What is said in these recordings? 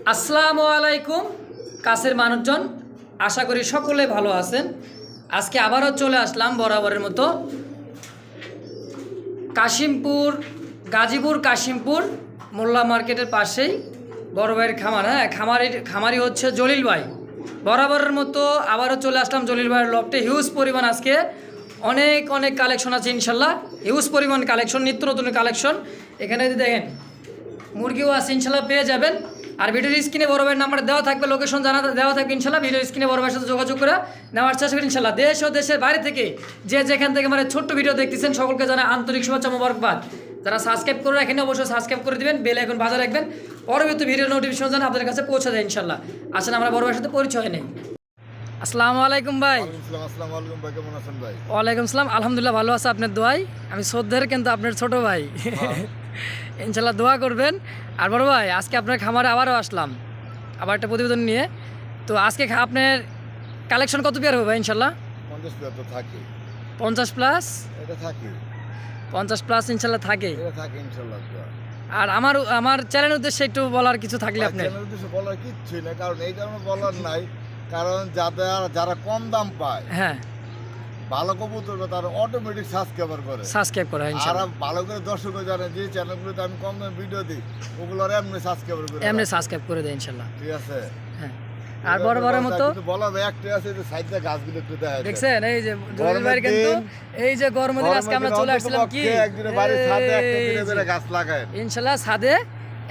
আসসালামু আলাইকুম, কাছের মানুষজন। আশা করি সকলে ভালো আছেন। আজকে আবারও চলে আসলাম বরাবরের মতো। কাশিমপুর, গাজীপুর, কাশিমপুর, মোল্লা মার্কেটের পাশেই বড় ভাইয়ের খামার হ্যাঁ খামারি খামারি হচ্ছে জলিল ভাই। বরাবরের মতো আবারও চলে আসলাম জলিল ভাইয়ের লফটে। হিউজ পরিমাণ আজকে। অনেক অনেক কালেকশন আছে ইনশাল্লাহ। হিউজ পরিমাণ কালেকশন নিত্য নতুন কালেকশন এখানে যদি দেখেন, মুরগিও আছে, ইনশাল্লাহ পেয়ে যাবেন। আর ভিডিওর স্ক্রিনে বড় ভাইয়ের নাম্বার দেওয়া থাকবে লোকেশন জানা দেওয়া থাকবে ইনশাল্লাহ ভিডিওর স্ক্রিনে বড় ভাইয়ের সাথে যোগাযোগ করে নেওয়ার চেষ্টা করি ইনশাল্লাহ। দেশ ও দেশের বাইরে থেকে যে যেখান থেকে মানে ছোট্ট ভিডিও দেখতেছেন সকলকে জানা আন্তরিক শুভেচ্ছা মোবারকবাদ। যারা সাবস্ক্রাইব করে রাখেন অবশ্যই সাবস্ক্রাইব করে দিবেন বেল এখন বাজার রাখবেন। পরবর্তী ভিডিও নোটিফিকেশন যেন আপনাদের কাছে পৌঁছে যায় ইনশাল্লাহ। আসেন আমরা বড় ভাইয়ের সাথে পরিচয় নেই। আসসালামু আলাইকুম ভাই। ওয়ালাইকুম আসসালাম আলাইকুম ভাই কেমন আছেন ভাই? ওয়ালাইকুম সালাম আলহামদুলিল্লাহ ভালো আছে আপনার দোয়াই। আমি শ্রদ্ধার কিন্তু আপনার ছোট ভাই। ইনশাল্লাহ দোয়া করবেন। আর বড় ভাই আজকে আপনার খামারে আবারও আসলাম। আবার একটা প্রতিবেদন নিয়ে। তো আজকে আপনার কালেকশন কত পেয়ার হবে ভাই ইনশাল্লাহ পঞ্চাশ টাকা তো থাকে। পঞ্চাশ প্লাস এটা থাকে। পঞ্চাশ প্লাস ইনশাল্লাহ থাকে। থাকে ইনশাল্লাহ আর আমার আমার চ্যানেল উদ্দেশ্যে একটু বলার কিছু থাকলে চ্যানেল উদ্দেশ্যে বলার কিচ্ছুই না কারণ এই কারণে বলার নাই। কারণ যাদের যারা কম দাম পায় হ্যাঁ। ভালো কবুতর তারা অটোমেটিক সাবস্ক্রাইবার করে। সাবস্ক্রাইব করা হয় আর ভালো করে দর্শক জানে যে চ্যানেলগুলোতে আমি কম দামে ভিডিও দিই ওগুলোর এমনি করে এমনি সাবস্ক্রাইব করে দেয় ইনশাল্লাহ। ঠিক আছে? হ্যাঁ। আর বড় বড় মতো বলা একটা আছে যে সাইডে গাছগুলো একটু দেখা যায়। দেখছেন? এই যে গরমের কিন্তু এই যে গরমের দিন আজকে আমরা চলে কি? একদিনে বাড়ির ছাদে একটা দিনে করে গাছ লাগায়। ইনশাল্লাহ ছাদে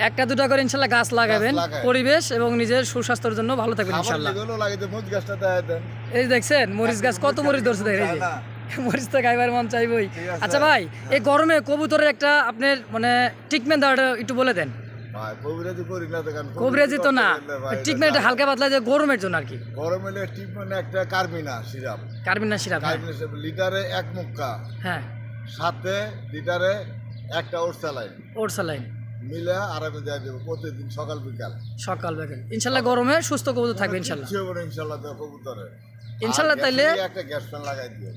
একটা দুটো করে ইনশাল্লাহ গাছ লাগাবেন। পরিবেশ এবং নিজের সুস্বাস্থ্যের জন্য ভালো থাকবেন ইনশাল্লাহ। যেগুলো লাগে যে মুজ গাছটা দেন। এই দেখছেন মরিচ গাছ কত মরিচ ধরছে দেখেন না, মরিচ তো খাইবার মন চাইবই। আচ্ছা ভাই এই গরমে কবুতরের একটা আপনার মানে ট্রিটমেন্ট দেওয়াটা একটু বলে দেন। কবিরাজি তো না। ট্রিটমেন্ট হালকা পাতলা যে গরমের জন্য আর কি। গরম এলে ট্রিটমেন্ট একটা কার্বিনা সিরাপ। কার্বিনা সিরাপ হ্যাঁ। কার্বিনা সিরাপ লিটারে এক মুক্কা। হ্যাঁ। সাথে লিটারে একটা ওর স্যালাইন। ওর স্যালাইন। মিলে আরামে দেওয়া দেবো প্রতিদিন সকাল বিকাল। সকাল বেকাল। ইনশাল্লাহ গরমে সুস্থ কবুতর থাকবে ইনশাল্লাহ। ইনশাল্লাহ কবুতরে। ইনশাল্লাহ তাইলে- একটা গ্যাস ফ্যান লাগাই দিও।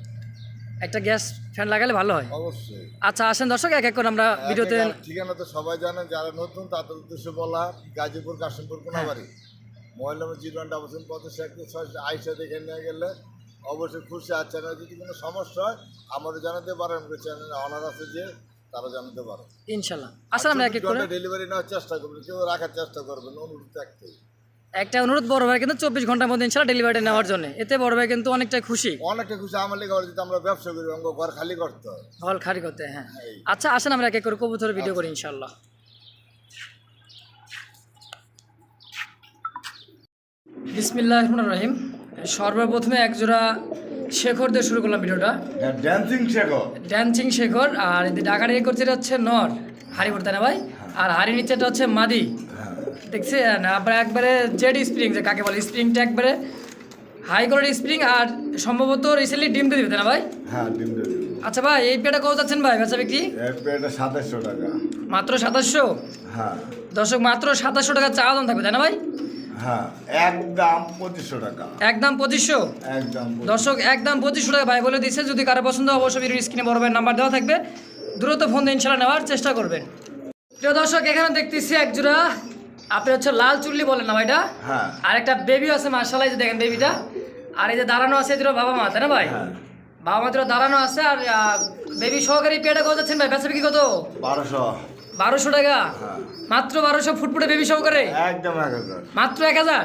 একটা গ্যাস ফ্যান লাগালে ভালো হয়। অবশ্যই। আচ্ছা আসেন দর্শক এক এক করে আমরা ভিডিওতে ঠিকানা তো সবাই জানেন যারা নতুন তাদের উদ্দেশ্যে বলা Gazipur Kashimpur Konabari. Mobile number zero one double seven ছয় আইসা দেখে নিয়ে গেলে অবশ্যই খুশি। আর চ্যানেল যদি কোনো সমস্যা হয় আমাদের জানাতে পারেন চ্যানেল অনার আছে যে তারা জানাতে পারে। ইনশাল্লাহ। আসেন আমরা এক এক করে ডেলিভারি নেওয়ার চেষ্টা করবেন কেউ রাখার চেষ্টা করবেন অনুরোধ একটাই একটা অনুরোধ বড় ভাই কিন্তু চব্বিশ ঘণ্টার মধ্যে ইনশাল্লাহ ডেলিভারি নেওয়ার জন্য। এতে বড় ভাই কিন্তু অনেকটাই খুশি। অনেকটা খুশি। আমার লেগে যদি আমরা ব্যবসা করি আমাকে ঘর খালি করতে হয়। হল খালি করতে হ্যাঁ। আচ্ছা আসেন আমরা এক এক করে কবুতরের ভিডিও করি ইনশাল্লাহ। বিসমিল্লাহ রহমান রহিম সর্বপ্রথমে একজোড়া শেখর দিয়ে শুরু করলাম ভিডিওটা। ড্যান্সিং শেখর। ড্যান্সিং শেখর আর ডাকার এ করছে এটা হচ্ছে নর। হাড়ি পড়তে না ভাই? আর হাড়ি নিচেটা হচ্ছে মাদি। দেখছেন? আবার একবারে জেড স্প্রিং যে কাকে বলে স্প্রিংটা একবারে হাই কোয়ালিটি স্প্রিং আর সম্ভবত রিসেন্টলি ডিম দিয়ে দিবে না ভাই? হ্যাঁ ডিম দেবে। আচ্ছা ভাই এই পেটা কত যাচ্ছেন ভাই বেচা বিক্রি? এটা সাতাশশো টাকা। মাত্র সাতাশশো? হ্যাঁ। দর্শক মাত্র সাতাশশো টাকা চা দাম থাকবে তাই না ভাই? হ্যাঁ একদম টাকা। একদম দর্শক একদম টাকা ভাই বলে যদি কারও পছন্দ হয়, অবশ্যই ভিডিও স্ক্রিনে বড় ভাইয়ের নাম্বার দেওয়া থাকবে। দ্রুত ফোন দিয়ে নেওয়ার চেষ্টা করবেন। প্রিয় দর্শক এখানে দেখতেছি একজোড়া আপনি হচ্ছে লাল চুল্লি বলেন না ভাইটা? হ্যাঁ। আর একটা বেবি আছে মার্শাল এই যে দেখেন বেবিটা আর এই যে দাঁড়ানো আছে এদের বাবা মা তাই না ভাই? হ্যাঁ। বাবা মা দাঁড়ানো আছে আর বেবি সহকারী পেয়াটা কত যাচ্ছেন ভাই? বেচা বিক্রি কত? বারোশো। বারোশো টাকা? হ্যাঁ। মাত্র বারোশো ফুটফুটে বেবি সহকারে? একদম মাত্র এক হাজার?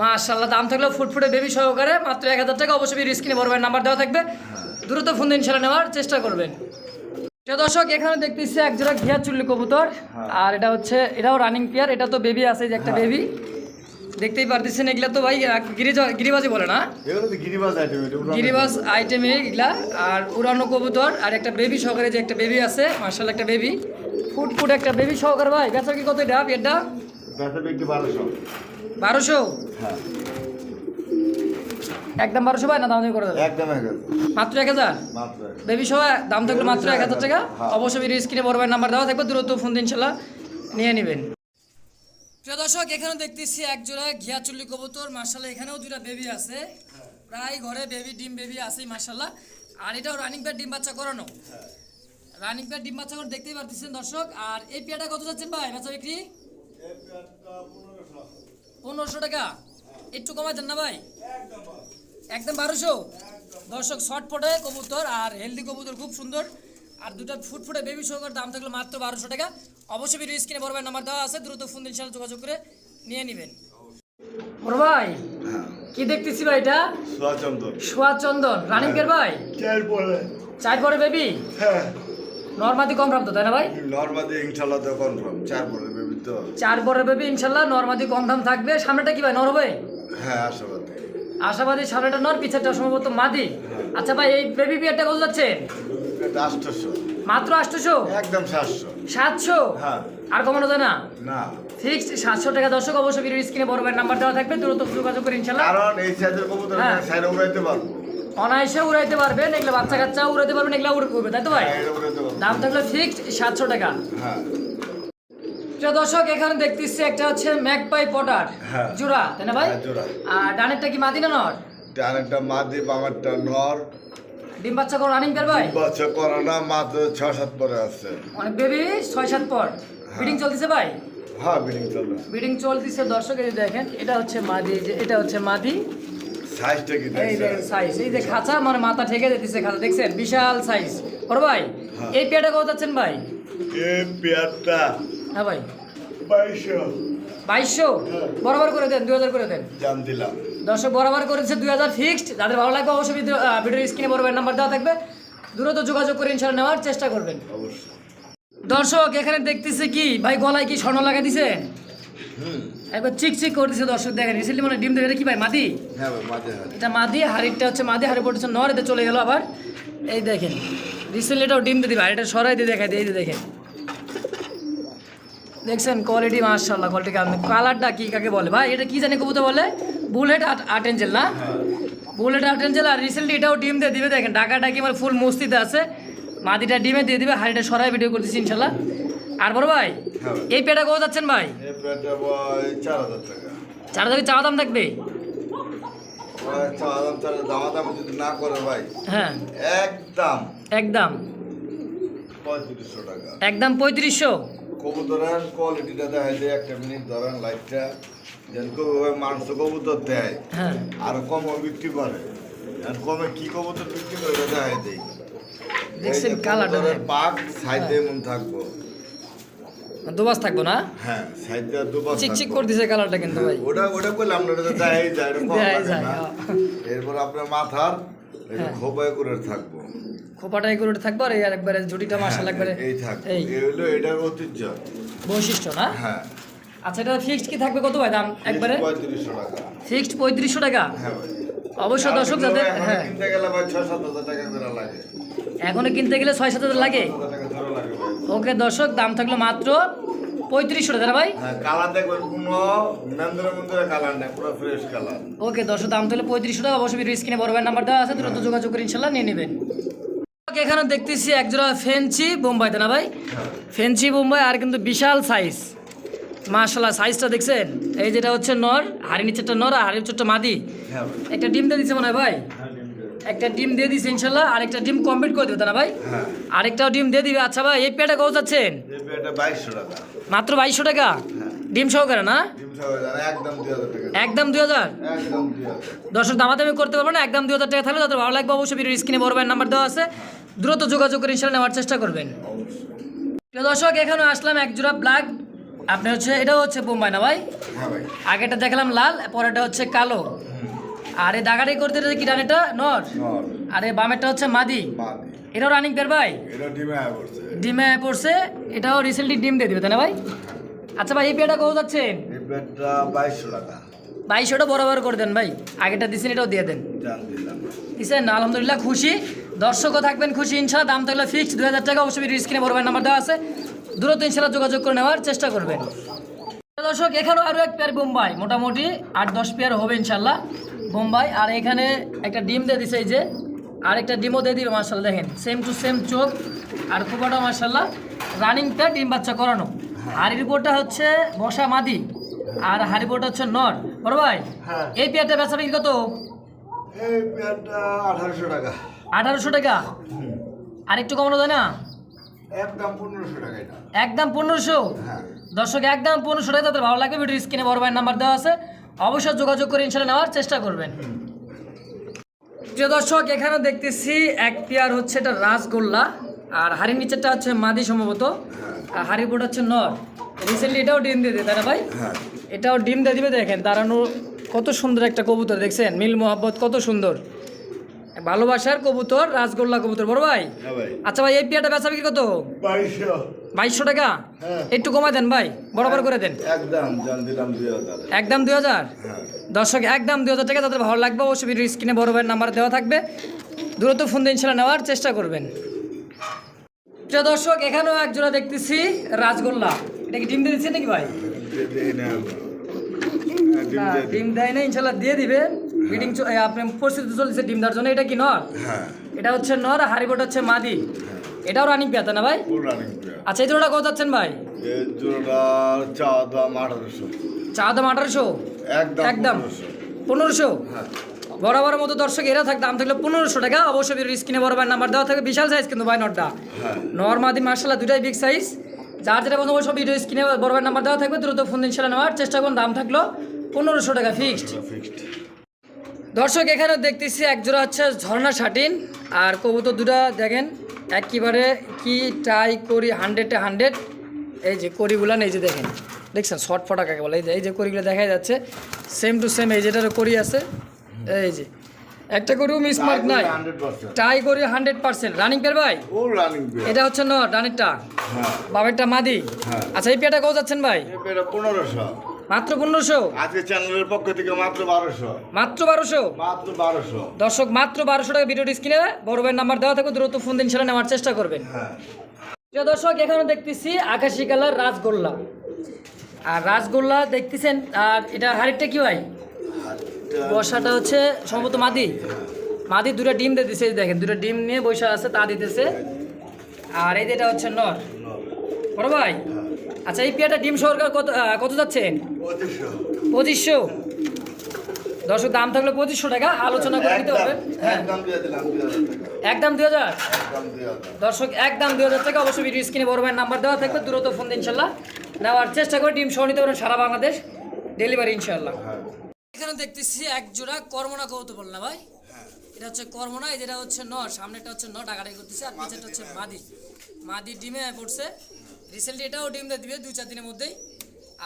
মাশাল্লাহ দাম থাকলেও ফুটফুটে বেবি সহকারে মাত্র এক হাজার টাকা অবশ্যই স্ক্রিনে বড় ভাইয়ের নাম্বার দেওয়া থাকবে। দ্রুত ফোন দিন ইনশাল্লাহ নেওয়ার চেষ্টা করবেন। প্রিয় দর্শক এখানে দেখতেছি একজোড়া ঘিয়া চুল্লি কবুতর। আর এটা হচ্ছে এটাও রানিং পেয়ার এটা তো বেবি আছে যে একটা বেবি দেখতেই পারতেছেন এগুলা তো ভাই গিরিবাজি বলে না? গিরিবাজ আইটেম এটা এগুলা আর উড়ানো কবুতর আর একটা বেবি সহকারে যে একটা বেবি আছে মার্শাল একটা বেবি ফুট ফুট একটা বেবি সহকার ভাই বেচা কি কত এটা? বেচা বিক্রি বারোশো। বারোশো? হ্যাঁ। একদম বারোশো ভাই না দাম দিয়ে করে দেবে? একদম মাত্র এক হাজার? বেবি সহ দাম থাকলে মাত্র এক হাজার টাকা। হ্যাঁ। অবশ্যই ভিডিও স্ক্রিনে বড় ভাইয়ের নাম্বার দেওয়া থাকবে দ্রুত ফোন দিয়ে ইনশাল্লাহ নিয়ে নেবেন। প্রিয় দর্শক এখানে দেখতেছি এক জোড়া ঘিয়া চুল্লি কবুতর। মার্শাল্লাহ এখানেও দুটা বেবি আছে। প্রায় ঘরে বেবি ডিম বেবি আছে মার্শাল্লাহ আর এটাও রানিং প্যাড ডিম বাচ্চা করানো। রানিং প্যাড ডিম বাচ্চা করে দেখতেই পারতেছেন দর্শক। আর এই পেয়াটা কত যাচ্ছেন ভাই? বাচ্চা বিক্রি? পনেরোশো টাকা। একটু কমাই দেন না ভাই? একদম বারোশো? দর্শক শর্ট ফটে কবুতর আর হেলদি কবুতর খুব সুন্দর। আর দুটো ফুটফুটে বেবি শোকার দাম থাকল মাত্র বারোশো টাকা। অবশ্যই ভিডিও স্ক্রিনে বড় ভাই নাম্বার দেওয়া আছে দ্রুত ফোন দিন সাথে যোগাযোগ করে নিয়ে নেবেন। বড় ভাই কি দেখতেছি ভাই এটা? সুয়াচন্দন। সোয়া চন্দন রানিং এর ভাই? চার পরে। চার পরে বেবি হ্যাঁ। নর্মাদি কম প্রাপ্ত তাই না ভাই? নর্মাদি ইনশাল্লাহ তো কনফার্ম চার পরে বেবি তো। চার পরে বেবি ইনশাল্লাহ নর্মাদি কম দাম থাকবে। সামনেটা কি ভাই নর হবে? হ্যাঁ আশাবাদী। আশাবাদী সামনেটা নর পিছাটা সম্ভবত মাদি। আচ্ছা ভাই এই বেবি বিয়ারটা কত যাচ্ছে? এটা আটশোশো মাত্র আটশোশো একদম সাতশো। সাতশো? হ্যাঁ। আর কমানো যায় না? না। ফিক্সড সাতশো টাকা দর্শক অবশ্যই ভিডিও স্ক্রিনে বড় নাম্বার দেওয়া থাকবে দ্রুত যোগাযোগ করে ইনশাল্লাহ। কারণ এই সাইজের কবুতর হ্যাঁ। সাইডে উড়াইতে পারব। অনায়াসে উড়াইতে পারবেন এগুলো বাচ্চা কাচ্চা উড়াইতে পারবেন এগুলো উড়ে উড়বে তাই তো ভাই? দাম থাকলে ফিক্সড সাতশো টাকা। হ্যাঁ। প্রিয় দর্শক এখানে দেখতেছি একটা হচ্ছে ম্যাকপাই পটার। হ্যাঁ। জোড়া তাই না ভাই? হ্যাঁ, জোড়া। আর ডানেরটা কি মাদি না নর? আরেকটা মাদি বামারটা নর। ডিম বাচ্চা রানিং ভাই? করে না মাত্র ছ সাত পরে আছে। অনেক বেবি ছয় সাত পর বিডিং চলতেছে ভাই? হ্যাঁ বিলিং চলবে। বিডিং চলতেছে দর্শক এই দেখেন এটা হচ্ছে মাদি যে এটা হচ্ছে মাদি। সাইজটা কি এই দেখেন সাইজ এই যে খাঁচা মানে মাথা ঠেকে দিতেছে খাঁচা দেখছেন? বিশাল সাইজ বড় ভাই হ্যাঁ। এই পেয়ারটা কত যাচ্ছেন ভাই? এই পেয়ারটা হ্যাঁ ভাই। বাইশশো। বরাবর করে দেন দুই হাজার করে দেন। জান দিলাম। দর্শক বরাবর করেছে দুই হাজার ফিক্সড যাদের ভালো লাগবে অবশ্যই ভিডিও ভিডিওর স্ক্রিনে বড় নাম্বার দেওয়া থাকবে। দ্রুত যোগাযোগ করে ইনশাল্লাহ নেওয়ার চেষ্টা করবেন। দর্শক এখানে দেখতেছে কি? ভাই গলায় কি স্বর্ণ লাগা দিছে? একবার চিক চিক করে দিছে দর্শক দেখেন রিসেন্টলি মানে ডিম দেখে কি ভাই? মাদি? হ্যাঁ ভাই এটা মাদি হাড়িটা হচ্ছে মাদি হাড়ি পড়েছে নর এতে চলে গেল আবার। এই দেখেন রিসেন্টলি এটাও ডিম দিয়ে দিবে আর এটা সরাই দিয়ে দেখাই দিয়ে দেখেন। দেখছেন কোয়ালিটি মার্শাল্লাহ কোয়ালিটি কালারটা কি কাকে বলে? ভাই এটা কি জানি কবুতর বলে? বুলেট আর্ট এঞ্জেল না? বুলেট আট এঞ্জেল আর রিসেন্টলি এটাও ডিম দিয়ে দিবে দেখেন ডাকা ডাকি মানে ফুল মস্তিতে আছে। মাদিটা ডিমে দিয়ে দিবে হাড়িটা সরাই ভিডিও করতেছি ইনশাল্লাহ আর বড় ভাই হ্যাঁ। এই পেটা কোথাও যাচ্ছেন ভাই? চার হাজার চাওয়া দাম থাকবে? না করে ভাই হ্যাঁ। একদম। একদম। পঁয়ত্রিশশো টাকা। একদম পঁয়ত্রিশশো। কবুতরের কোয়ালিটিটা দেখা যায় একটা মিনিট ধরেন লাইটটা যেন মাংস কবুতর দেয়। হ্যাঁ। আর কমও বিক্রি করে। আর কমে কি কবুতর বিক্রি করে দেখা দেয় দেখছেন কালারটা দেখেন। পাক সাইডে এমন থাকব। দুবাস থাকব না? হ্যাঁ সাইডে দুবার চিকচিক করে দিছে কালারটা কিন্তু ভাই। ওটা ওটা করলাম না ওটা দেখাই যায় কম। হ্যাঁ। এরপর আপনার মাথার হ্যাঁ। খোপায় করে থাকব। খোপাটাই করে থাকব আর এই একবারে জুটিটা মাসাল একবারে। হ্যাঁ, এই থাকব। এই। হলো এটার ঐতিহ্য। বৈশিষ্ট্য না? হ্যাঁ। আচ্ছা এটা ফিক্সড কি থাকবে? কত ভাই দাম একবারে? পঁয়ত্রিশশো টাকা। ফিক্সড পঁয়ত্রিশশো টাকা? হ্যাঁ ভাই। অবশ্য দর্শক যাদের হ্যাঁ। কিনতে গেলে ভাই ছয় সাত হাজার টাকা করে লাগে। এখনও কিনতে গেলে ছয় সাত হাজার লাগে? সাত হাজার টাকা ধরে লাগে ওকে দর্শক দাম থাকল মাত্র পঁয়ত্রিশশো টাকা ভাই? হ্যাঁ কালার দেখবেন কোনো মেন্দ্রে মন্দিরে কালার নেই পুরো ফ্রেশ কালার। ওকে দর্শক দাম তাহলে পঁয়ত্রিশশো টাকা। অবশ্যই স্ক্রিনে বড় নাম্বার দেওয়া আছে দ্রুত যোগাযোগ করে ইনশাল্লাহ নিয়ে নেবেন। এখানে দেখতেছি একজোড়া ফেন্সি বোম্বাইতে না ভাই? ফেন্সি বোম্বাই আর কিন্তু বিশাল সাইজ মার্শাল্লাহ সাইজটা দেখছেন? এই যেটা হচ্ছে নর হাড়ি নিচেরটা নর আর হাড়ির চোটটা মাদি। হ্যাঁ একটা ডিম দিয়ে দিচ্ছে মনে হয় ভাই? একটা ডিম দিয়ে দিচ্ছে ইনশাল্লাহ আর একটা ডিম কমপ্লিট করে দেবে না ভাই? হ্যাঁ। আরেকটাও ডিম দিয়ে দিবে। আচ্ছা ভাই এই পেটা কত যাচ্ছেন? এই পেটা বাইশশো টাকা। মাত্র বাইশশো টাকা? ডিম সহকারে না? একদম দুই হাজার দর্শক দামাদামি করতে পারব না একদম দুই হাজার টাকা থাকলে তাদের ভালো লাগবে অবশ্যই ভিডিওর স্ক্রিনে বড় ভাইয়ের নাম্বার দেওয়া আছে। দ্রুত যোগাযোগ করে ইনশাল্লাহ নেওয়ার চেষ্টা করবেন। দর্শক এখানে আসলাম এক জোড়া ব্ল্যাক আপনি হচ্ছে এটাও হচ্ছে বোম্বাই না ভাই? হ্যাঁ আগেটা দেখলাম লাল পরেটা হচ্ছে কালো। আর এই দাগাড়ি করতে এটা কি ডানেটা নর। আর এই বামেরটা হচ্ছে মাদি। এটাও রানিং পের ভাই? ডিমে পড়ছে। এটাও রিসেন্টলি ডিম দিয়ে দিবে তাই না ভাই? আচ্ছা ভাই এই পেয়ারটা কত যাচ্ছেন এই বাইশশো টাকা। বাইশোটা বরাবর করে দেন ভাই। আগেটা দিছেন এটাও দিয়ে দেন। দিছেন আলহামদুলিল্লাহ খুশি। দর্শকও থাকবেন খুশি ইনশাল্লাহ দাম থাকলে ফিক্সড দু হাজার টাকা অবশ্যই স্ক্রিনে ভাইয়ের নাম্বার দেওয়া আছে। দ্রুত ইনশাল্লাহ যোগাযোগ করে নেওয়ার চেষ্টা করবেন। দর্শক এখানেও আরও এক পেয়ার বোম্বাই মোটামুটি আট দশ পেয়ার হবে ইনশাল্লাহ বোম্বাই আর এখানে একটা ডিম দিয়ে দিছে এই যে আর একটা ডিমও দিয়ে দিবে মার্শাল্লাহ দেখেন সেম টু সেম চোখ আর কুপাটা মার্শাল্লাহ রানিংটা ডিম বাচ্চা করানো। আর রিপোর্টটা হচ্ছে বসা মাদি আর হাড়ি হারিপোর্টটা হচ্ছে নর। বড় ভাই হ্যাঁ। এই পেয়ারটা বেচা বিক্রি কত? এই পেটটা আঠারোশো টাকা। আঠারোশো টাকা? আর একটু কমানো যায় না? একদম পনেরোশো হ্যাঁ। দর্শক একদম পনেরোশো টাকা তাদের ভালো লাগবে। ভিডিও স্ক্রিনে বড় ভাইয়ের নাম্বার দেওয়া আছে। অবশ্যই যোগাযোগ করে ইনশাল্লাহ নেওয়ার চেষ্টা করবেন। প্রিয় দর্শক এখানে দেখতেছি এক পেয়ার হচ্ছে এটা রাসগোল্লা আর হাড়ির নিচেরটা হচ্ছে মাদি সম্ভবত। আর হাড়ির বোর্ড হচ্ছে নর। রিসেন্টলি এটাও ডিম দিয়ে দেয় না ভাই? এটাও ডিম দিয়ে দিবে দেখেন দাঁড়ানো কত সুন্দর একটা কবুতর দেখছেন? মিল মোহাব্বত কত সুন্দর। ভালোবাসার কবুতর রাসগোল্লা কবুতর বড় ভাই? হ্যাঁ আচ্ছা ভাই এই পেয়ারটা বেচা বিক্রি কত? বাইশশো। টাকা? হ্যাঁ। একটু কমায় দেন ভাই বরাবর করে দেন। একদম দুই হাজার। হ্যাঁ। দর্শক একদম দুই হাজার টাকা তাদের ভালো লাগবে অবশ্যই ভিডিও স্ক্রিনে বড় ভাইয়ের নাম্বার দেওয়া থাকবে। দ্রুত ফোন দিয়ে ইনশাল্লাহ নেওয়ার চেষ্টা করবেন। প্রিয় দর্শক এখানেও এক জোড়া দেখতেছি রাজগোল্লা এটা কি ডিম দিয়ে দিচ্ছে নাকি ভাই? ডিম দেয় না ইনশাল্লাহ দিয়ে দিবে মিটিং আপনার পরিস্থিতি চলছে ডিম দেওয়ার জন্য এটা কি নর? হ্যাঁ। এটা হচ্ছে নর আর হারিবোট হচ্ছে মাদি। এটাও রানিং পেয়াতা না ভাই? আচ্ছা এই জোড়াটা কত যাচ্ছেন ভাই? চা দাম আঠারোশো। চা দাম আঠারোশো? একদম পনেরোশো। হ্যাঁ। বরাবর মতো দর্শক এরা থাক দাম থাকলে পনেরোশো টাকা। অবশ্যই স্ক্রিনে বড় ভাই নাম্বার দেওয়া থাকে বিশাল সাইজ কিন্তু ভাই নটটা হ্যাঁ। নর্মাদি মার্শাল্লাহ দুটাই বিগ সাইজ যার যেটা পছন্দ অবশ্যই ভিডিও স্ক্রিনে বড় ভাই নাম্বার দেওয়া থাকবে। দ্রুত ফোন দিন সেটা নেওয়ার। চেষ্টা করুন দাম থাকল পনেরোশো টাকা ফিক্সড ফিক্সড দর্শক এখানে দেখতেছি একজোড়া হচ্ছে ঝর্ণা শাটিন আর কবুতর দুটা দেখেন একেবারে কি ট্রাই করি হান্ড্রেডে হান্ড্রেড এই যে করিগুলান এই যে দেখেন দেখছেন? শর্ট ফটা কাকে বলে? এই যে এই যে করিগুলো দেখা যাচ্ছে সেম টু সেম এই যেটারও করি আছে এই যে। একটা করিও মিস মার্ক নাই। ট্রাই করি হান্ড্রেড পার্সেন্ট রানিং পেয়ার ভাই? এটা হচ্ছে ন রানিংটা হ্যাঁ। বাবারটা মাদি। হ্যাঁ। আচ্ছা এই পেয়ারটা কত যাচ্ছেন ভাই? পনেরোশো। মাত্র পনেরোশো? আজকে চ্যানেলের পক্ষ থেকে মাত্র বারোশো। মাত্র বারোশো? মাত্র বারোশো। দর্শক মাত্র বারোশো টাকা ভিডিও স্ক্রিনে বড় ভাইয়ের নাম্বার দেওয়া থাকবে দ্রুত ফোন দিন সেটা নেওয়ার চেষ্টা করবেন। হ্যাঁ। প্রিয় দর্শক এখানে দেখতেছি আকাশি কালার রাসগোল্লা। আর রাসগোল্লা দেখতেছেন আর এটা হাড়িটা কি ভাই? বসাটা হচ্ছে সম্ভবত মাদি। মাদি দুটো ডিম দিয়ে দিছে দেখেন দুটো ডিম নিয়ে বসে আছে তা দিতেছে। আর এই যে এটা হচ্ছে নর। বড় ভাই? আচ্ছা এই পেয়ারটা ডিম সরকার কত কত যাচ্ছেন? পঁচিশশো। দর্শক দাম থাকলে পঁচিশশো টাকা আলোচনা করে দিতে হবে। হ্যাঁ। একদম দিয়ে দিলাম দুই হাজার। দর্শক একদম দুই হাজার। টাকা। অবশ্যই ভিডিও স্ক্রিনে বড় ভাইয়ের নাম্বার দেওয়া থাকবে দ্রুত ফোন দিন ইনশাল্লাহ নেওয়ার চেষ্টা করে। ডিম সহ নিতে পারেন সারা বাংলাদেশ। ডেলিভারি ইনশাল্লাহ। হ্যাঁ এখানে দেখতেছি এক জোড়া কর্মনা কৌতুবল না ভাই? এটা হচ্ছে কর্মনা এই যেটা হচ্ছে ন সামনেটা হচ্ছে ন টাকাটাই করতেছে আর নিচেটা হচ্ছে মাদি। মাদি ডিমে পড়ছে। রিসেন্টলি এটাও ডিম দিয়ে দিবে দুই চার দিনের মধ্যেই।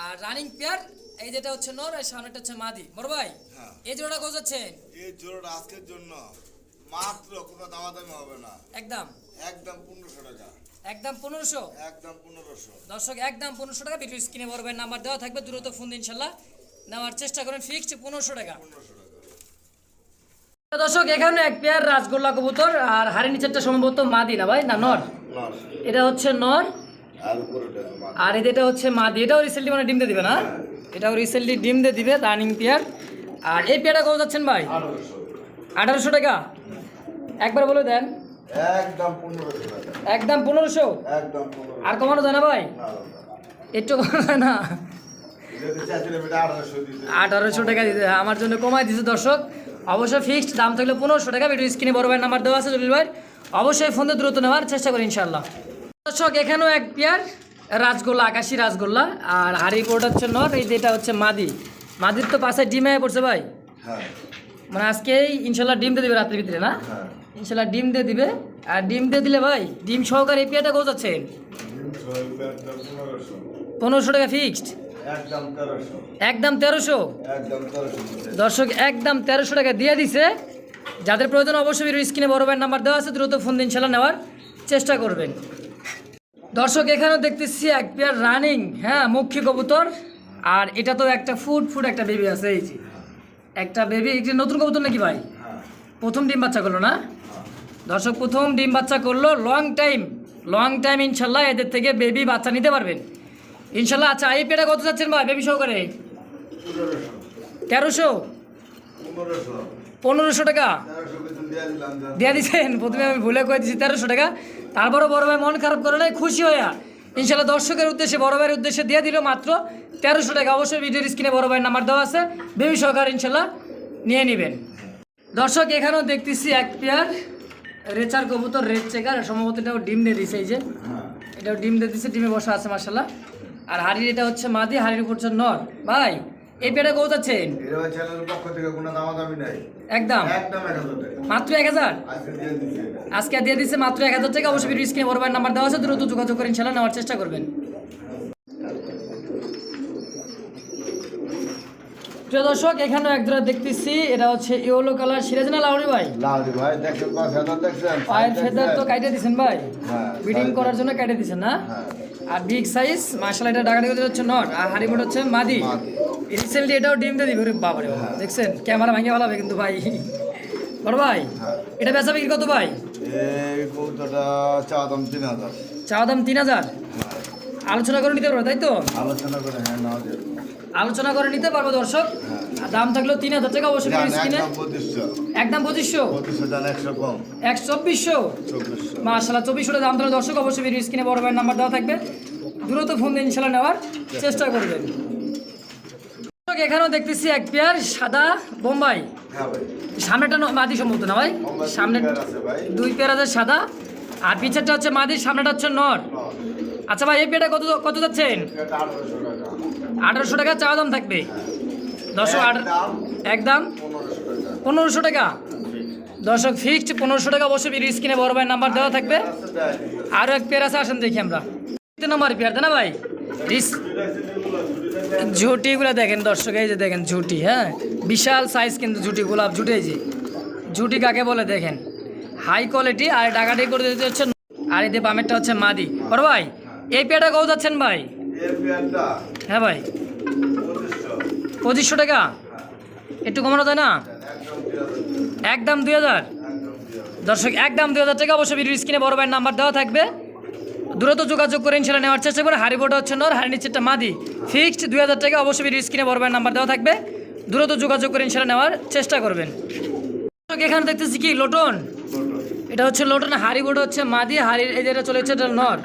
আর রানিং পেয়ার এই যেটা হচ্ছে নর আর সামনেটা হচ্ছে মাদি। বড় ভাই হ্যাঁ। এই জোড়াটা কত যাচ্ছেন? এই জোড়াটা আজকের জন্য মাত্র কোনো দামাদামি হবে না। একদম। একদম পনেরোশো টাকা। একদম পনেরোশো? একদম পনেরোশো। দর্শক একদম পনেরোশো টাকা ভিডিও স্ক্রিনে বড় নাম্বার দেওয়া থাকবে দ্রুত ফোন দিন ইনশাল্লাহ। নেওয়ার চেষ্টা করেন ফিক্সড পনেরোশো টাকা। দর্শক এখানে এক পেয়ার রাজগোল্লা কবুতর আর হাড়ি নিচেরটা সম্ভবত মাদি না ভাই? না নর। এটা হচ্ছে নর। আর এটা হচ্ছে মাদি। এটাও রিসেন্টলি মানে ডিম দিয়ে দিবে না? এটাও রিসেন্টলি ডিম দিয়ে দিবে রানিং পেয়ার আর এই পেয়ারটা কত যাচ্ছেন ভাই? আঠারোশো। টাকা? একবার বলে দেন। একদম পনেরোশো আর কমানো যায় না ভাই। একটু কমানো যায় না? আঠারোশো টাকা দিতে। আমার জন্য কমাই দিছে দর্শক। অবশ্যই ফিক্সড দাম থাকলে পনেরোশো টাকা। ভিডিও স্ক্রিনে বড় ভাইয়ের নাম্বার দেওয়া আছে জলিল ভাই। অবশ্যই ফোন দ্রুত নেওয়ার চেষ্টা করি ইনশাল্লাহ দর্শক এখানেও এক পেয়ার রাসগোল্লা আকাশি রাসগোল্লা আর হাড়ি পোর্ট হচ্ছে নর এই যেটা হচ্ছে মাদি। মাদির তো পাশে ডিমে পড়ছে ভাই। হ্যাঁ। মানে আজকেই ইনশাল্লাহ ডিম দিয়ে দিবে রাত্রির ভিতরে না? হ্যাঁ। ইনশাল্লাহ ডিম দিয়ে দিবে। আর ডিম দিয়ে দিলে ভাই ডিম সহকারে এই পেয়ারটা কত যাচ্ছেন পনেরোশো। টাকা ফিক্সড? একদম তেরোশো। দর্শক একদম তেরোশো টাকা দিয়ে দিছে। যাদের প্রয়োজন অবশ্যই স্ক্রিনে বড় ভাইয়ের নাম্বার দেওয়া আছে দ্রুত ফোন দিন ইনশাল্লাহ নেওয়ার চেষ্টা করবেন। দর্শক এখানেও দেখতেছি এক পেয়ার রানিং হ্যাঁ মুখ্য কবুতর। আর এটা তো একটা ফুড ফুড একটা বেবি আছে এই যে। একটা বেবি একটি নতুন কবুতর নাকি ভাই? প্রথম ডিম বাচ্চা করল না? দর্শক প্রথম ডিম বাচ্চা করল লং টাইম লং টাইম ইনশাল্লাহ এদের থেকে বেবি বাচ্চা নিতে পারবেন। ইনশাল্লাহ আচ্ছা এই পেটা কত যাচ্ছেন ভাই বেবি সহকারে? তেরোশো? পনেরোশো টাকা? দিয়ে দিচ্ছেন প্রথমে আমি ভুলে করে দিচ্ছি তেরোশো টাকা। তারপরও বড় ভাই মন খারাপ করে নাই, খুশি হইয়া। ইনশাল্লাহ দর্শকের উদ্দেশ্যে, বড় ভাইয়ের উদ্দেশ্যে দিয়ে দিল মাত্র তেরোশো টাকা। অবশ্যই ভিডিওর স্ক্রিনে বড় ভাইয়ের নাম্বার দেওয়া আছে। বেবি সহকার ইনশাল্লাহ নিয়ে নেবেন। দর্শক, এখানেও দেখতেছি এক পেয়ার রেচার কবুতর, রেড চেকার। সম্ভবত এটাও ডিম দিয়ে দিছে এই যে। এটাও ডিম দিয়ে দিছে, ডিমে বসা আছে মার্শাল্লাহ আর হাড়ির এটা হচ্ছে মাদি, হাড়ির উপর নর। ভাই এই পেয়ারটা কত একদম। মাত্র এক হাজার? আজকে দিয়ে দিচ্ছি মাত্র এক হাজার টাকা। অবশ্যই ভিডিও স্ক্রিনে বড় নাম্বার দেওয়া আছে। দ্রুত যোগাযোগ করে ইনশাল্লাহ নেওয়ার চেষ্টা করবেন। প্রিয় দর্শক এখানেও এক জোড়া দেখতেছি। এটা হচ্ছে ইয়েলো কালার সিরাজ না লাউরি ভাই? লাউরি ভাই ফেদার দেখছেন। পায়ের ফেদার তো কাইটে দিছেন ভাই। হ্যাঁ, বিডিং করার জন্য কাইটে দিছেন না? হ্যাঁ। আর বিগ সাইজ মার্শাল এটা ডাকাডি করতে হচ্ছে নট আর হারিমোট হচ্ছে মাদি। রিসেন্টলি এটাও ডিম দিয়ে দিবে বাবারে হ্যাঁ। দেখছেন? ক্যামেরা ভাঙিয়ে ভালো হবে কিন্তু ভাই। বড় ভাই হ্যাঁ। এটা বেচা বিক্রি কত ভাই? চা দাম তিন হাজার। চা দাম তিন হাজার? হ্যাঁ। আলোচনা করে নিতে পারব তাই তো? আলোচনা করে হ্যাঁ নেওয়া যাবে। আলোচনা করে নিতে পারব দর্শক। হ্যাঁ। দাম থাকলেও তিন হাজার টাকা অবশ্যই স্ক্রিনে একদম পঁচিশশো। চব্বিশশো? চব্বিশশো। মাসাল্লাহ চব্বিশশো দাম তাহলে দর্শক অবশ্যই স্ক্রিনে বড় ভাইয়ের নাম্বার দেওয়া থাকবে। দ্রুত ফোন দিয়ে ইনশাল্লাহ নেওয়ার চেষ্টা করবেন। এখানেও দেখতেছি এক পেয়ার সাদা বোম্বাই। হ্যাঁ সামনেটা ন- মাদি সম্ভবত না ভাই? সামনে দুই পেয়ার আছে সাদা। আর পিছেরটা হচ্ছে মাদি সামনেটা হচ্ছে নর। আচ্ছা ভাই এই পেয়ারটা কত কত যাচ্ছেন? আঠারোশো টাকা চাওয়া দাম থাকবে। দর্শক একদম পনেরোশো টাকা। দর্শক ফিক্সড পনেরোশো টাকা অবশ্যই স্ক্রিনে বড় ভাই নাম্বার দেওয়া থাকবে। আরও এক পেয়ার আছে, আসেন দেখি আমরা। নম্বর পেয়ার তাই না ভাই? ঝুটিগুলো দেখেন দর্শক, এই যে দেখেন ঝুটি হ্যাঁ? বিশাল সাইজ কিন্তু ঝুটি, গোলাপ ঝুটি, এই যে। ঝুটি কাকে বলে দেখেন? হাই কোয়ালিটি আর ডাকাটি করে দিতে হচ্ছে আর এই যে বামেরটা হচ্ছে মাদি। বড় ভাই এই পেয়ারটা কত যাচ্ছেন ভাই? হ্যাঁ ভাই। পঁচিশশো। টাকা? একটু কমানো যায় না? একদম দুই হাজার দর্শক একদম দুই হাজার টাকা। অবশ্যই ভিডিও স্ক্রিনে বড় ভাইয়ের নাম্বার দেওয়া থাকবে। দ্রুত যোগাযোগ করে ইনশাল্লাহ নেওয়ার চেষ্টা করে হারিবোটা হচ্ছে নর হারি নিচেরটা মাদি। ফিক্সড দুই হাজার টাকা। অবশ্যই ভিডিও স্ক্রিনে বড় ভাইয়ের নাম্বার দেওয়া থাকবে। দ্রুত যোগাযোগ করে ইনশাল্লাহ নেওয়ার চেষ্টা করবেন। দর্শক, এখানে দেখতেছি কি? লোটন। এটা হচ্ছে লোটন। হারিবোট হচ্ছে মাদি। হারি এই যেটা চলে হচ্ছে এটা নর।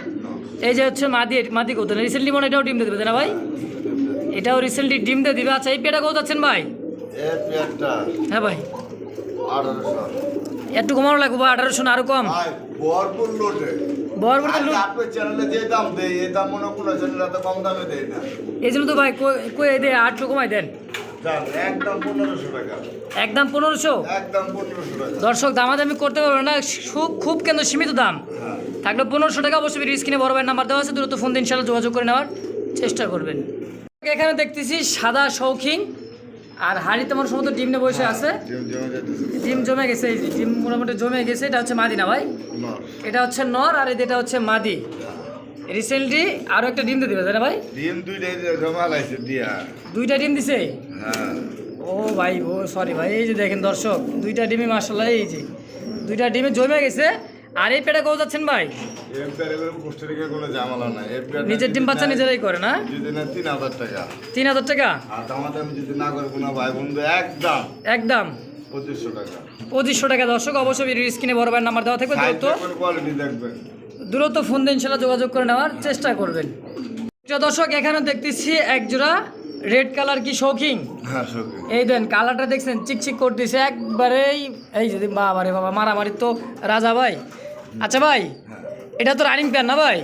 এই যে হচ্ছে মাদি মাদি কত রিসেন্টলি মনে এটাও ডিম দিয়ে দেবে না ভাই? এটাও রিসেন্টলি ডিম দিয়ে দিবে। আচ্ছা এই পেটা কত আছেন ভাই? হ্যাঁ ভাই। একটু কমানো লাগবে বা আঠারোশো না আরও কম? ভাই ভরপুর লোটে। বরবর তো আজকে আপনার চ্যানেলে যে দাম দেয় এই দাম মনে কোনো চ্যানেলে তো কম দামে দেয় না। এই জন্য তো ভাই কই- আটটু কমাই দেন। একদম পনেরোশো দর্শক দামাদামি করতে পারবে না খুব খুব কেন সীমিত দাম। হ্যাঁ। থাকলে পনেরোশো টাকা অবশ্যই ভিডিও স্ক্রিনে বড় নাম্বার দেওয়া আছে। দ্রুত ফোন দিন ইনশাল্লাহ যোগাযোগ করে নেওয়ার চেষ্টা করবেন। এখানে দেখতেছি সাদা শৌখিন আর হাড়ি তোমার সমস্ত ডিম নিয়ে বসে আছে। ডিম জমে গেছে। এই যে ডিম মোটামুটি জমে গেছে। এটা হচ্ছে মাদি না ভাই? এটা হচ্ছে নর আর এটা হচ্ছে মাদি। রিসেন্টলি আরও একটা ডিম দিয়ে দিবে তাই না ভাই? ডিম দুইটাই জমা লাইছে দিয়া। দুইটা ডিম দিছে? হ্যাঁ। ও ভাই ও সরি ভাই এই যে দেখেন দর্শক দুইটা ডিমই মাসাল্লাহ এই যে দুইটা ডিমে জমে গেছে। আর এই পেটে কত যাচ্ছেন ভাই? নিজের ডিম বাচ্চা নিজেরাই করে না? তিন হাজার টাকা। তিন হাজার একদম। একদম। পঁচিশশো টাকা। দর্শক অবশ্যই ভিডিও স্ক্রিনে বড় নাম্বার দেওয়া থাকবে দ্রুত ফোন দিয়ে ইনশাল্লাহ যোগাযোগ করে নেওয়ার চেষ্টা করবেন। দর্শক এখানে দেখতেছি এক জোড়া রেড কালার কি শৌখিন? হ্যাঁ এই দেন কালারটা দেখছেন চিকচিক করতেছে একবারেই এই যদি বাবা রে বাবা মারামারি তো রাজা ভাই। আচ্ছা ভাই এটা তো রানিং পেয়ার না ভাই?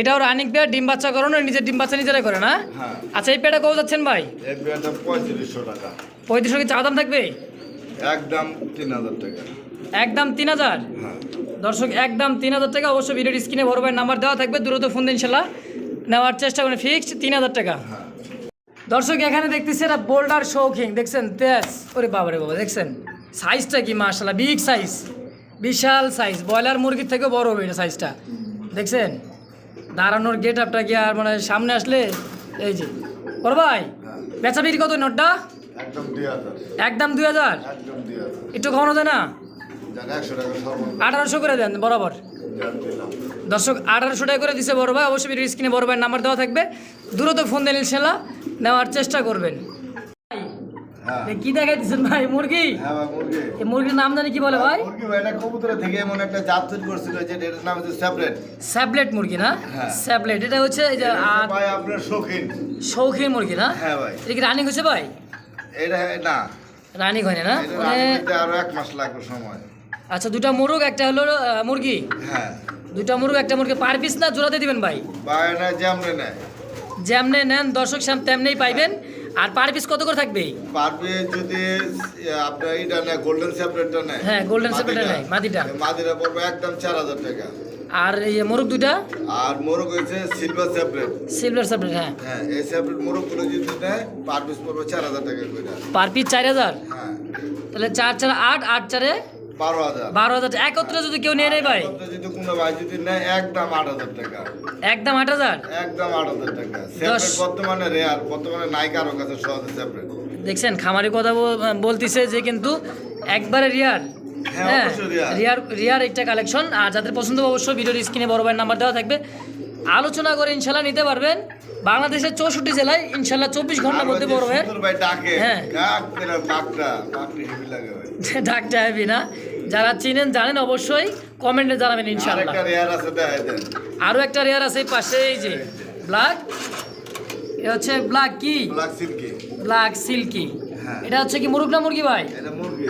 এটাও রানিং পেয়ার ডিম বাচ্চা করো না নিজের ডিম বাচ্চা নিজেরাই করে না? হ্যাঁ। আচ্ছা এই পেয়ারটা কত যাচ্ছেন ভাই? পঁয়ত্রিশশো টাকা। পঁয়ত্রিশশো কি চা দাম থাকবে? একদম তিন হাজার টাকা। একদম তিন হাজার? হ্যাঁ। দর্শক একদম তিন হাজার টাকা। অবশ্যই ভিডিওর স্ক্রিনে বড় ভাইয়ের নাম্বার দেওয়া থাকবে দ্রুত ফোন দিন ইনশাল্লাহ। নেওয়ার চেষ্টা করেন ফিক্সড তিন হাজার টাকা। হ্যাঁ। দর্শক এখানে দেখতেছি এটা বোল্ডার শৌখিন দেখছেন? তেজ ওরে বাবা রে বাবা দেখছেন? সাইজটা কি মার্শাল্লাহ বিগ সাইজ বিশাল সাইজ ব্রয়লার মুরগির থেকেও বড় হবে এটা সাইজটা দেখছেন? দাঁড়ানোর গেট আপটা কি আর মানে সামনে আসলে এই যে। বড় ভাই বেচা বিক্রি কত নোটটা? একদম দুই হাজার। একটু কমানো যায় না? আঠারোশো করে দেন বরাবর। দর্শক আঠারোশো টাকা করে দিছে বড় ভাই। অবশ্যই স্ক্রিনে বড় ভাইয়ের নাম্বার দেওয়া থাকবে। দ্রুত ফোন দেন ইনশাল্লাহ। নেওয়ার চেষ্টা করবেন। কি দেখাই ভাই? মুরগি? হ্যাঁ ভাই মুরগি। এই মুরগির নাম জানি কি বলে ভাই? মুরগি এটা কবুতরের থেকে এমন একটা জাত তৈরি করছিল যে এটার নাম হচ্ছে সেপারেট স্যাবলেট মুরগি না? হ্যাঁ। স্যাবলেট এটা হচ্ছে ভাই আপনার শৌখিন। শৌখিন মুরগি না? হ্যাঁ ভাই। এটা কি রানিং ভাই? এটা না। রানিং হয়নি না? মানে আরও এক মাস লাগবে সময়। আচ্ছা দুটা মুরগ একটা হলো মুরগি? হ্যাঁ। দুটা মুরগ একটা মুরগি পার পিস না? জোড়াতে দিবেন ভাই? নেয়। যেমনে নেন দর্শক সাম তেমনেই পাইবেন। আর পার পিস কত করে থাকবে? পারবে যদি এ, আপনার এটা নেয় গোল্ডেন সেপারেটটা নেয়। হ্যাঁ, golden separate নেয়, মাদিটা। মাদিরা পড়বে একদম চার হাজার টাকা। আর এই মোরগ দুইটা? আর মোরগ হয়েছে সিলভার সেপারেট সিলভার সাবলেট হ্যাঁ। হ্যাঁ এই সেপারেট মোরগগুলো যদি নেয় পার পিস পড়বে চার হাজার টাকা করে। পার পিস চার হাজার? হ্যাঁ। তাহলে চার চার আট আট চারে বারো হাজার। বারো হাজার একত্রে যদি কেউ নিয়ে নেয় ভাই? যদি কোনো ভাই যদি নেয় একদম আট হাজার টাকা। একদম আট হাজার? একদম আট হাজার টাকা। বর্তমানে রেয়ার বর্তমানে নাই কারও কাছে সহজে সেপারেট দেখছেন খামারি কথা বল- বলতিছে যে কিন্তু একবারে রিয়ার হ্যাঁ, হ্যাঁ রিয়ার। রিয়ার রিয়ার একটা কালেকশন আর যাদের পছন্দ অবশ্যই ভিডিওর স্ক্রিনে বড় ভাইয়ের নাম্বার দেওয়া থাকবে। আলোচনা করে ইনশাল্লাহ নিতে পারবেন। বাংলাদেশের চৌষট্টি জেলায় ইনশাল্লাহ চব্বিশ ঘণ্টার মধ্যে বড় ভাইয়ের সুন্দর ভাই। ডাকে হ্যাঁ। হবে না যারা চিনেন জানেন অবশ্যই কমেন্টে জানাবেন দেন। আরও একটা রেয়ার আছে পাশে এই যে ব্ল্যাক। এটা হচ্ছে ব্ল্যাক কি? Black silky. Black silky. হ্যাঁ। এটা হচ্ছে কি মুরগ না মুরগি ভাই? এটা মুরগি।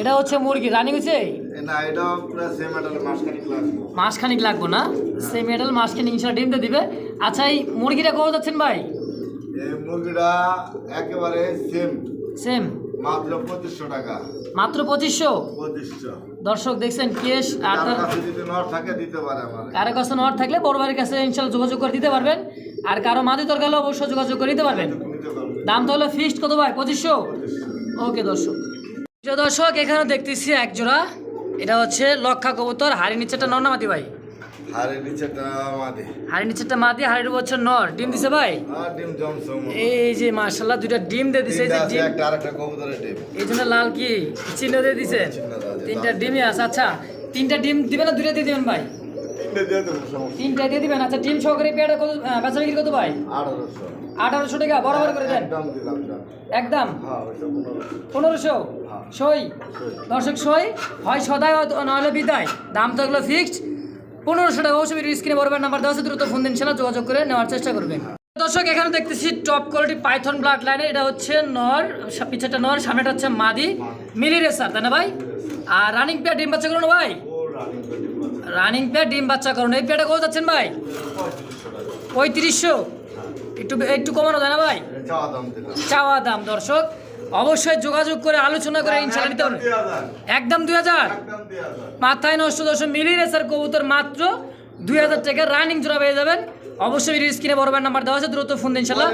এটা হচ্ছে মুরগি রানিং হচ্ছে এ না এটা পুরো সেম এটা মাসখানিক লাগবে। না? সেই মেডাল মাসখানিক ইনশাল্লাহ ডিম দিয়ে দিবে। আচ্ছা এই মুরগিটা কত যাচ্ছেন ভাই? মুরগিটা একেবারে সেম সেম মাত্র পঁচিশশো টাকা। মাত্র পঁচিশশো? পঁচিশশো। দর্শক দেখছেন কেশ আর নর থাকে দিতে পারে কারও কাছে নট থাকলে বড় কাছে ইনশাল্লাহ যোগাযোগ করে দিতে পারবেন। আর কারও মাদি অবশ্যই যোগাযোগ করে দিতে পারবেন। দাম তো হলো ফিক্সড কত ভাই? পঁচিশশো? ওকে দর্শক। দর্শক এখানে দেখতেছি এক জোড়া। এটা হচ্ছে লক্ষা কবুতর হাড়ি নিচেটা নর না মাদি ভাই? আর নিচেটা মাদি। হাড়ি নিচেটা মাদি হাড়ির হচ্ছে নর। ডিম দিছে ভাই? ডিম জমসম এই যে দুইটা ডিম দিয়ে দিছে এই যে ডিম। একটা আরেকটা কবুতরের ডিম। এই জন্য লাল কি? চিহ্ন দিয়ে দিছে। তিনটা ডিমই আছে। আচ্ছা তিনটা ডিম দিবেন না দুইটা দিয়ে দিবেন ভাই? তিনটে দিয়ে দিবেন। আচ্ছা ডিম সহকারে পেয়ারা কত আহ, বেচা বিক্রি কত ভাই? আঠারোশো। আঠারোশো টাকা বরাবর করে দেন? একদম দাম। একদম। হ্যাঁ পনেরোশো। হ্যাঁ। সই? দর্শক সই? হয় সদায় হয়- বিদায়। দাম তো এগুলো ফিক্সড পনেরোশো টাকা অবশ্যই স্ক্রিনে বরাবর নাম্বার দেওয়া আছে দ্রুত ফোন দিন সেটা যোগাযোগ করে নেওয়ার চেষ্টা করবেন। দর্শক এখানে দেখতেছি টপ কোয়ালিটি পাইথন ব্লাড লাইনের এটা হচ্ছে নর পিছেটা নর সামনেটা হচ্ছে মাদি মিলি রেসার তাই না ভাই? আর রানিং পেয়ার ডিম বাচ্চা করুন ভাই? রানিং পেয়ার ডিম বাচ্চা করুন এই পেয়ারটা কত যাচ্ছেন ভাই? পঁয়ত্রিশশো। একটু একটু কমানো যায় না ভাই? চাওয়া দাম দর্শক। অবশ্যই যোগাযোগ করে আলোচনা করে ইনশাল্লাহ নিতে পারবেন একদম দুই হাজার। মাথায় নষ্ট দশ মিলি রেসার কবুতর মাত্র দুই হাজার টাকা রানিং জোড়া পেয়ে যাবেন। অবশ্যই ভিডিও স্ক্রিনে ভাইয়ের নাম্বার দেওয়া আছে দ্রুত ফোন দিন ইনশাল্লাহ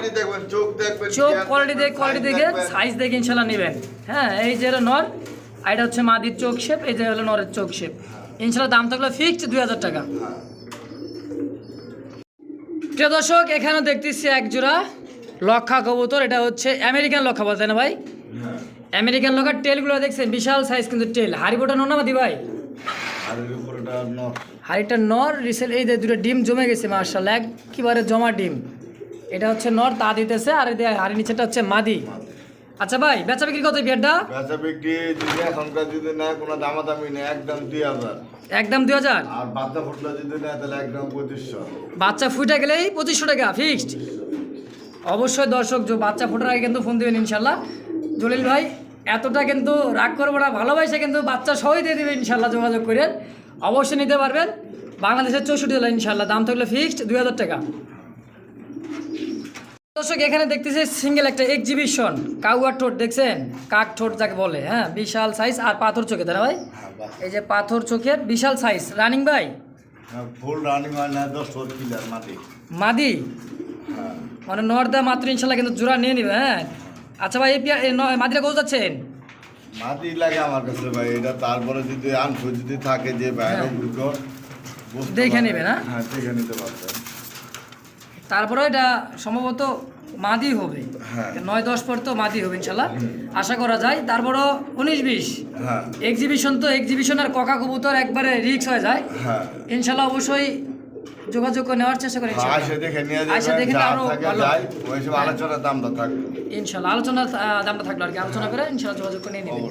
চোখ কোয়ালিটি দেখে কোয়ালিটি দেখে সাইজ দেখে ইনশাল্লাহ নেবেন। হ্যাঁ এই যে নর আর এটা হচ্ছে মাদির চোখ শেপ এই যে হলো নরের চোখ শেপ ইনশাল্লাহ দাম থাকল ফিক্সড দুই হাজার টাকা। হ্যাঁ। প্রিয় দর্শক এখানে দেখতেছি এক জোড়া। লক্ষা কবুতর এটা হচ্ছে আমেরিকান লক্ষা বলতে না ভাই। আমেরিকান লক্ষার টেলগুলো দেখছেন বিশাল সাইজ কিন্তু টেল। হারিবোটা নোনা মাদি ভাই? নর। হাড়িটা নর রিসেল এই যে দুটো ডিম জমে গেছে মার্শাল একেবারে জমা ডিম। এটা হচ্ছে নর তা দিতেছে আর হাড়ি নিচেটা হচ্ছে মাদি। আচ্ছা ভাই বেচা বিক্রি কত বিয়ারটা? বেচা বিক্রি যদি এখনকার যদি নেয় কোনো দামাদামি নেই একদম দুই হাজার। একদম দুই হাজার? আর বাচ্চা ফুটলে যদি নেয় তাহলে একদম পঁচিশশো। বাচ্চা ফুটে গেলেই পঁচিশশো টাকা ফিক্সড অবশ্যই দর্শক যে বাচ্চা ফোটার আগে কিন্তু ফোন দেবেন ইনশাল্লাহ। জলিল ভাই এতটা কিন্তু রাগ করব না ভালোবাসে কিন্তু বাচ্চা সহই দিয়ে দেবে ইনশাল্লাহ যোগাযোগ করে। অবশ্যই নিতে পারবেন। বাংলাদেশের চৌষট্টি জেলা ইনশাল্লাহ দাম থাকলে ফিক্সড দুই হাজার টাকা। দর্শক এখানে দেখতেছি সিঙ্গেল একটা এক্সিবিশন কাউয়ার ঠোঁট দেখছেন? কাক ঠোঁট যাকে বলে হ্যাঁ? বিশাল সাইজ আর পাথর চোখে তাই ভাই? হ্যাঁ এই যে পাথর চোখের বিশাল সাইজ রানিং ভাই? ফুল রানিং হয় না মাদি? মানে নর্দা মাত্র ইনশাল্লাহ কিন্তু জোড়া নিয়ে নিবে হ্যাঁ? আচ্ছা ভাই এই পিয়া- এই ন- মাদিরা কোথাও যাচ্ছেন? মাটি লাগে আমার কাছে ভাই এটা তারপরে যদি আনফো যদি থাকে যে বাইরে হ্যাঁ। অভিজ্ঞ দেখে। নেবে না? হ্যাঁ দেখে নিতে পারতেন তারপরে এটা সম্ভবত মাদি হবে। হ্যাঁ। নয় দশ পর তো মাদি হবে ইনশাল্লাহ। আশা করা যায়। তারপরও উনিশ বিশ। হ্যাঁ। এক্সিবিশন তো এক্সিবিশন আর ককা কবুতর একবারে রিক্স হয়ে যায়। হ্যাঁ। ইনশাল্লাহ অবশ্যই যোগাযোগ করে নেওয়ার চেষ্টা করি হ্যাঁ, আসে দেখে নিয়ে আইসা দেখে আরও ভালো। ওই সব আলোচনার দামটা থাকবে। ইনশাল্লাহ আলোচনার দামটা থাকল আর কি আলোচনা করে ইনশাল্লাহ যোগাযোগ করে নিয়ে নেবেন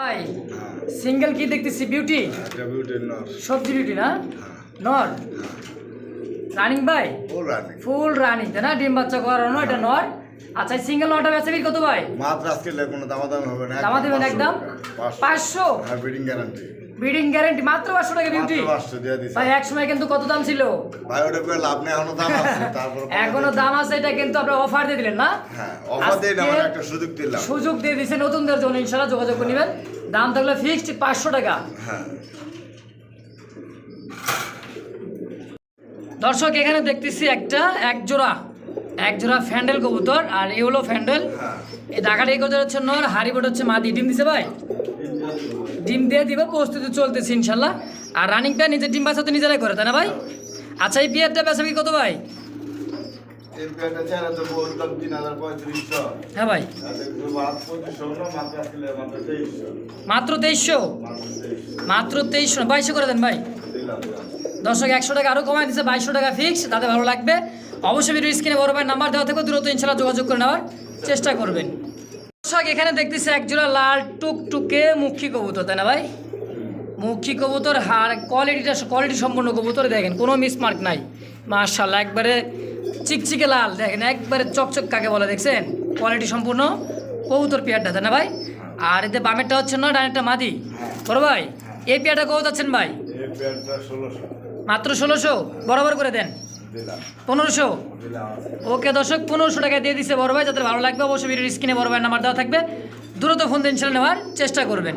ভাই হ্যাঁ সিঙ্গেল কি দেখতেছি? বিউটি? এটা বিউটির নর। সবজি বিউটি না? নর? রানিং ভাই? ফুল রানিং তাই না? ডিম বাচ্চা করানো এটা নর। আচ্ছা সিঙ্গেল নটা বেচা কত ভাই? মাত্র আজকে কোনো দামাদামি হবে না দামা দেবেন একদম? 500 পাঁচশো? হ্যাঁ ব্রিডিং গ্যারান্টি ব্রিডিং গ্যারেন্টি মাত্র পাঁচশো টাকা বিউটি মাত্র পাঁচশো দিয়ে দিছে। ভাই এক সময় কিন্তু কত দাম ছিল? ভাই ওটা করে লাভ নেই এখনও দাম আছে। তারপর এখনও দাম আছে এটা কিন্তু আপনার অফার দিয়ে দিলেন না? হ্যাঁ অফার দিয়ে আমার একটা সুযোগ দিলাম। সুযোগ দিয়ে দিছে নতুনদের জন্য ইনশাল্লাহ যোগাযোগ করে নেবেন। দাম থাকলে ফিক্সড পাঁচশো টাকা। হ্যাঁ। দর্শক এখানে দেখতেছি একটা এক জোড়া এক জোড়া ফ্যান্ডেল কবুতর আর এ হলো ফ্যান্ডেল। হ্যাঁ। এই ঢাকাটা এই হচ্ছে নর হারিবোট হচ্ছে মাদি। ডিম দিছে ভাই? ডিম দিয়ে দিব প্রস্তুতি চলতেছে ইনশাল্লাহ। আর রানিংটা নিজের ডিম বাচ্চা তো নিজেরাই করে তাই না ভাই? আচ্ছা এই বিয়ারটা বেচা বিক্রি কত ভাই? হ্যাঁ ভাই। মাত্র তেইশশো। মাত্র তেইশশো? বাইশশো করে দেন ভাই। দর্শক একশো টাকা আরও কমাই দিচ্ছে বাইশশো টাকা ফিক্স তাতে ভালো লাগবে। অবশ্যই ভিডিও স্ক্রিনে বড় ভাই নাম্বার দেওয়া থেকে দ্রুত ইনশাল্লাহ যোগাযোগ করে নেওয়ার চেষ্টা করবেন। দর্শক এখানে দেখতেছি একজোড়া লাল টুকটুকে মুখী কবুতর তাই না ভাই? মুখী কবুতর হার কোয়ালিটিটা কোয়ালিটি সম্পূর্ণ কবুতর দেখেন কোনো মিসমার্ক নাই। মার্শাল্লাহ একবারে চিকচিকে লাল দেখেন একবারে চকচক কাকে বলে দেখছেন? কোয়ালিটি সম্পূর্ণ কবুতর পেয়ারটা তাই না ভাই? আর এতে বামেরটা হচ্ছে না ডানেরটা মাদি। বড় ভাই এই পেয়ারটা কত যাচ্ছেন ভাই? মাত্র ষোলোশো? বরাবর করে দেন। পনেরোশো? ওকে দর্শক পনেরোশো টাকা দিয়ে দিচ্ছে বড় ভাই। যাদের ভালো লাগবে অবশ্যই ভিডিওর স্ক্রিনে বড় ভাই নাম্বার দেওয়া থাকবে। দ্রুত ফোন দিন ছেলে নেওয়ার চেষ্টা করবেন।